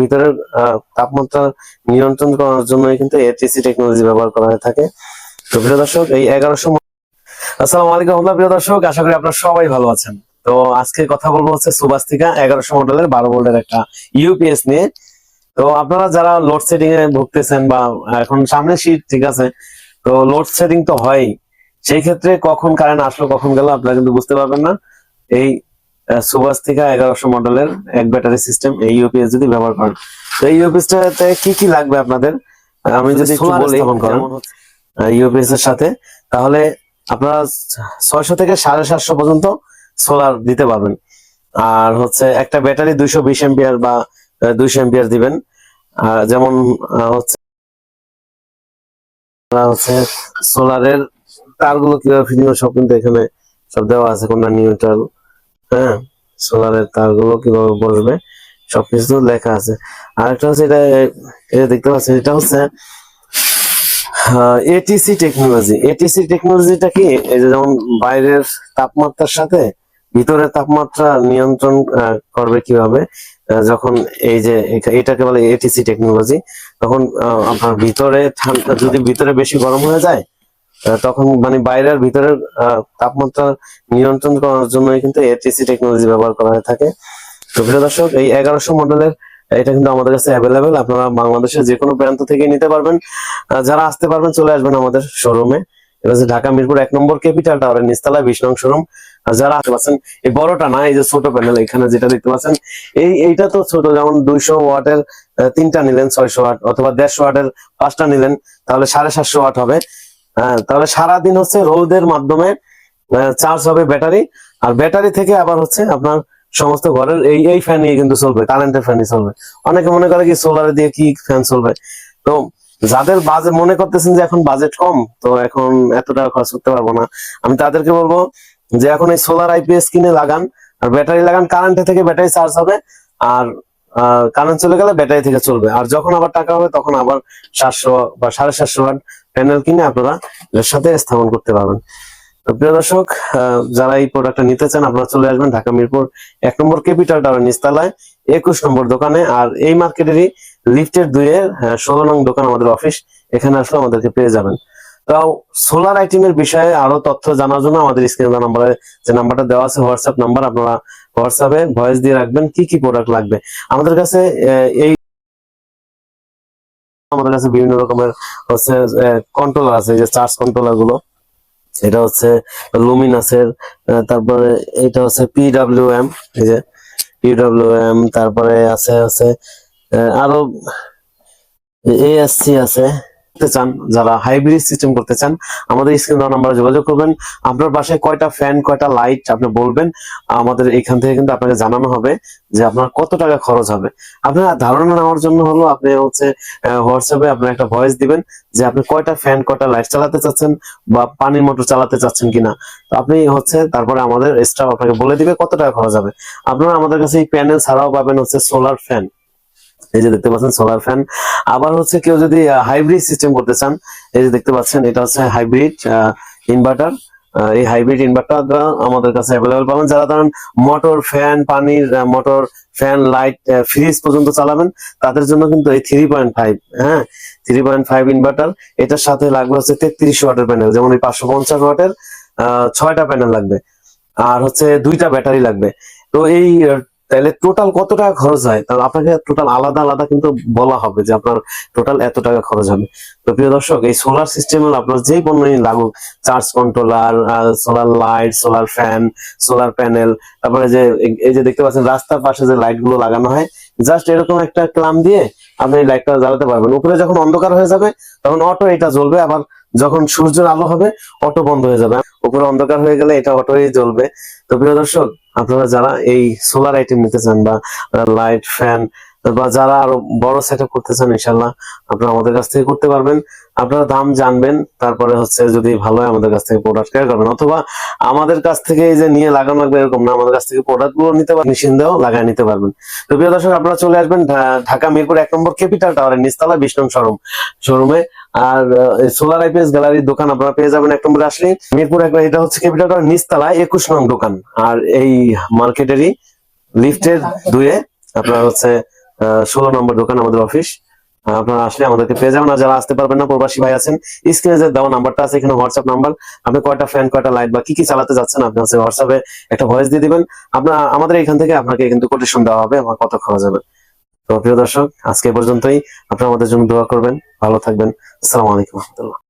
ভিতরের তাপমাত্রা নিয়ন্ত্রণ করার জন্য কিন্তু এটিসি টেকনোলজি ব্যবহার করা হয়ে থাকে। তো প্রিয় দর্শক, এই এগারোশো আসসালামু আলাইকুম রহমতুল্লাহ, প্রিয় দর্শক, আশা করি আপনারা সবাই ভালো আছেন। তো আজকে কথা বলব হচ্ছে সুবাস্তিকা এগারোশো মডেলের বারো ভোল্টের একটা ইউপিএস নিয়ে। তো আপনারা যারা লোড সেটিং এ ভুগতেছেন বা এখন সামনে শীত, ঠিক আছে? তো লোড সেটিং তো হয় সেই ক্ষেত্রে কখন কারেন্ট আসলো, কখন গেল, আপনারা কিন্তু বুঝতে পারবেন না। এই সুবাস্তিকা এগারোশো মডেলের এক ব্যাটারি সিস্টেম এই ইউপিএস যদি ব্যবহার করেন। তো এই ইউপিএসটাতে কি কি লাগবে আপনাদের? আমি যদি একটু বলি করেন। ইউপিএস এর সাথে তাহলে আপনারা ছয়শো থেকে সাড়ে সাতশো পর্যন্ত সোলার দিতে পারবেন। আর হচ্ছে একটা ব্যাটারি দুইশো বিশ এম্পিয়ার বা দুইশো এম্পিয়ার দিবেন। আর যেমন হচ্ছে হচ্ছে সোলারের তারগুলো কীভাবে ফিটিং সব কিন্তু এখানে সব দেওয়া আছে কোনটা নিউট্রাল হ্যাঁ? সোলারের তারগুলো কীভাবে বসবে? সবকিছু লেখা আছে। আর একটা হচ্ছে এটা এটা দেখতে পাচ্ছেন, এটা হচ্ছে এটিসি টেকনোলজি এটিসি টেকনোলজিটা কি? এই যে যেমন বাইরের তাপমাত্রার সাথে ভিতরের তাপমাত্রা নিয়ন্ত্রণ করবে কীভাবে? যখন এই যে এটাকে বলে এটিসি টেকনোলজি তখন আপনার ভিতরে ঠান্ডা, যদি ভিতরে বেশি গরম হয়ে যায় তখন মানে বাইরের ভিতরের তাপমাত্রা নিয়ন্ত্রণ করার জন্য কিন্তু এটিসি টেকনোলজি ব্যবহার করা হয়ে থাকে। তো প্রিয় দর্শক, এই এগারোশো মডেলের এটা কিন্তু আমাদের কাছে অ্যাভেলেবেল আপনারা বাংলাদেশের যে কোনো প্রান্ত থেকে নিতে পারবেন। যারা আসতে পারবেন, চলে আসবেন আমাদের শোরুমে এটা হচ্ছে ঢাকা মিরপুর এক নম্বর ক্যাপিটাল টাওয়ারের নিচতলা বিশ নং শোরুম যারা আসতে পারছেন, এই বড়টা না, এই যে ছোট প্যানেল এখানে যেটা দেখতে পাচ্ছেন, এই, এইটা তো ছোট, যেমন দুইশো ওয়াটের তিনটা নিলেন, ছয়শো ওয়াট অথবা দেড়শো ওয়াটের পাঁচটা নিলেন, তাহলে সাড়ে সাতশো ওয়াট হবে। হ্যাঁ তাহলে সারাদিন হচ্ছে রোদের মাধ্যমে চার্জ হবে ব্যাটারি আর ব্যাটারি থেকে আবার হচ্ছে আপনার সমস্ত ঘরের এই এই ফ্যান নিয়ে কিন্তু চলবে কারেন্টের ফ্যানই চলবে। অনেকে মনে করে কি সোলারে দিয়ে কি ফ্যান চলবে? তো যাদের বাজেট মনে করতেছেন যে এখন বাজেট কম, তো এখন এত টাকা খরচ করতে পারব না। আমি তাদেরকে বলব যে এখন এই সোলার আইপিএস কিনে লাগান, আর ব্যাটারি লাগান কারেন্টে থেকে ব্যাটারি চার্জ হবে, আর কারেন্ট চলে গেলে ব্যাটারি থেকে চলবে। আর যখন আবার টাকা হবে, তখন আবার সাতশো বা সাড়ে সাতশো ওয়াট প্যানেল কিনে আপনারা এর সাথে স্থাপন করতে পারবেন। প্রিয় দর্শক যারা এই প্রোডাক্টটা নিতে চান, আপনারা চলে আসবেন ঢাকা মিরপুর, এক নম্বর ক্যাপিটাল টাওয়ার নিচতলায়, একুশ নম্বর দোকানে। আর এই মার্কেটেরই লিফটের দুইয়ের ষোলো নং দোকান আমাদের অফিস এখানে আসলে আমাদেরকে পেয়ে যাবেন। তাও সোলার আইটেমের বিষয়ে আরও তথ্য জানার জন্য আমাদের স্ক্রিনে নাম্বারে যে নাম্বারটা দেওয়া আছে হোয়াটসঅ্যাপ নাম্বার আপনারা হোয়াটসঅ্যাপে ভয়েস দিয়ে রাখবেন কি কি প্রোডাক্ট লাগবে। আমাদের কাছে এই আমাদের কাছে বিভিন্ন রকমের হচ্ছে কন্ট্রোলার আছে যে চার্জ কন্ট্রোলারগুলো। এটা হচ্ছে লুমিনাসের তারপরে এটা হচ্ছে পিডাব্লিউ এম এই যে পিডাব্লিউ এম তারপরে আছে হচ্ছে আরও এএসসি আছে। করতে চান, যারা হাইব্রিড সিস্টেম করতে চান, আমাদের স্ক্রিন নাম্বারে যোগাযোগ করবেন। আপনার বাসায় কয়টা ফ্যান কয়টা লাইট আপনি বলবেন, আমাদের এখান থেকে কিন্তু আপনাকে জানানো হবে যে আপনার কত টাকা খরচ হবে। আপনার ধারণা নেওয়ার জন্য হলো আপনি হচ্ছে হোয়াটসঅ্যাপে আপনার একটা ভয়েস দিবেন যে আপনি কয়টা ফ্যান কয়টা লাইট চালাতে চাচ্ছেন বা পানির মোটর চালাতে চাচ্ছেন কিনা। তো আপনি হচ্ছে তারপরে আমাদের স্টাফ আপনাকে বলে দিবে কত টাকা খরচ হবে। আপনারা আমাদের কাছে এই প্যানেল ছাড়াও পাবেন হচ্ছে সোলার ফ্যান এই যে দেখতে পাচ্ছেন সোলার ফ্যান আবার হচ্ছে কেউ যদি হাইব্রিড সিস্টেম করতে চান, এই যে দেখতে পাচ্ছেন, এটা হচ্ছে হাইব্রিড ইনভার্টার এই হাইব্রিড ইনভার্টার আমাদের কাছে অ্যাভেলেবল পাবেন। যারা ধরেন মোটর ফ্যান পানির মোটর ফ্যান লাইট ফ্রিজ পর্যন্ত চালাবেন, তাদের জন্য কিন্তু এই থ্রি পয়েন্ট ফাইভ হ্যাঁ? থ্রি পয়েন্ট ফাইভ ইনভার্টার এটার সাথে লাগবে হচ্ছে তেত্রিশ ওয়াটের প্যানেল যেমন এই পাঁচশো পঞ্চাশ ওয়াটের ছয়টা প্যানেল লাগবে। আর হচ্ছে দুইটা ব্যাটারি লাগবে। তো এই তাহলে টোটাল কত টাকা খরচ হয়? তাহলে আপনাকে টোটাল আলাদা আলাদা কিন্তু বলা হবে যে আপনার টোটাল এত টাকা খরচ হবে। তো প্রিয় দর্শক, এই সোলার সিস্টেমের আপনার যেই পণ্যই লাগুক charge controller solar light solar fan solar panel তারপরে যে, এই- যে দেখতে পাচ্ছেন, রাস্তার পাশে যে লাইটগুলো লাগানো হয় জাস্ট এরকম একটা ক্লাম দিয়ে আপনি লাইটটা জ্বালাতে পারবেন। উপরে যখন অন্ধকার হয়ে যাবে, তখন অটো এটা জ্বলবে, আবার যখন সূর্যের আলো হবে অটো বন্ধ হয়ে যাবে। উপরে অন্ধকার হয়ে গেলে এটা অটোই জ্বলবে। তো প্রিয় দর্শক, আপনারা যারা এই সোলার আইটেম নিতে চান বা লাইট ফ্যান বা যারা আরও বড় সেট করতে চান ইনশাল্লাহ আপনারা আমাদের কাছ থেকে করতে পারবেন। আপনারা দাম জানবেন, তারপরে হচ্ছে যদি ভালো হয় আমাদের কাছ থেকে প্রোডাক্ট ক্রয় করবেন, অথবা আমাদের কাছ থেকে এই যে নিয়ে লাগানো লাগবে এরকম না, আমাদের কাছ থেকে প্রোডাক্টগুলো নিতে পারবেন, মেশিন দিয়েও নিতে পারবেন। তো প্রিয় দর্শক, আপনারা চলে আসবেন ঢাকা মিরপুর এক নম্বর ক্যাপিটাল টাওয়ারের নিচতলা বিশ শোরুম শোরুমে আর সোলার আইপিএস গ্যালারির দোকান আপনারা পেয়ে যাবেন এক নম্বরে আসলে মিরপুর এক এটা হচ্ছে ক্যাপিটাল টাওয়ার নিচতলা, একুশ নং দোকান। আর এই মার্কেটেরই লিফটের দুয়ে আপনার হচ্ছে ষোলো নম্বর দোকান আমাদের অফিস আপনারা আসলে আমাদেরকে পেয়ে যাবেন। আর যারা আসতে পারবেন না, প্রবাসী ভাই আছেন স্ক্রিনে যে দেওয়া নাম্বারটা আছে, এখানে হোয়াটসঅ্যাপ নাম্বার আপনি কয়টা ফ্যান কয়টা লাইট বা কি কি চালাতে যাচ্ছেন, আপনি হচ্ছে হোয়াটসঅ্যাপে একটা ভয়েস দিয়ে দিবেন। আপনার আমাদের এখান থেকে আপনাকে কিন্তু কোটেশন দেওয়া হবে, আমার কত খাওয়া যাবে। তো প্রিয় দর্শক, আজকে পর্যন্তই। আপনারা আমাদের জন্য দোয়া করবেন। ভালো থাকবেন। আসসালামু আলাইকুম রহমতুল্লাহ।